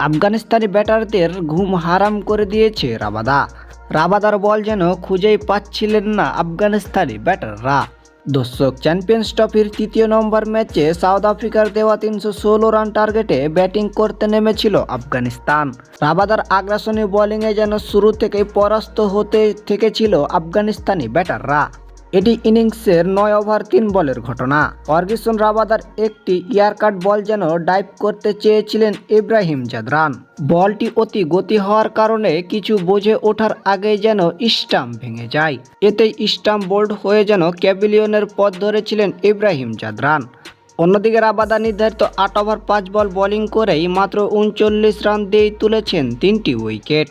Afghanistani ব্যাটারদের ঘুম হারাম করে দিয়েছে রাবাদা। রাবাদার বল যেন খুঁজেই পাচ্ছিলেন না আফগানিস্তানি ব্যাটাররা। দর্শক, চ্যাম্পিয়ন্স ট্রফির তৃতীয় নম্বর ম্যাচে সাউথ আফ্রিকার দেওয়া তিনশো ষোলো রান টার্গেটে ব্যাটিং করতে নেমেছিল আফগানিস্তান। রাবাদার আগ্রাসনী বোলিংয়ে যেন শুরু থেকেই পরাস্ত হতে থেকেছিল আফগানিস্তানি ব্যাটাররা। এটি ইনিংসের নয় ওভার তিন বলের ঘটনা। অর্গিসন রাবাদার একটি ইয়ারকাট বল যেন ডাইভ করতে চেয়েছিলেন ইব্রাহিম জাদরান। বলটি অতি গতি হওয়ার কারণে কিছু বোঝে ওঠার আগে যেন স্টাম্প ভেঙে যায়। এতে স্টাম্প বোল্ড হয়ে যেন ক্যাভিলিয়নের পথ ধরেছিলেন ইব্রাহিম জাদরান। অন্যদিকে রাবাদা নির্ধারিত আট ওভার পাঁচ বল বোলিং করেই মাত্র উনচল্লিশ রান দিয়েই তুলেছেন তিনটি উইকেট।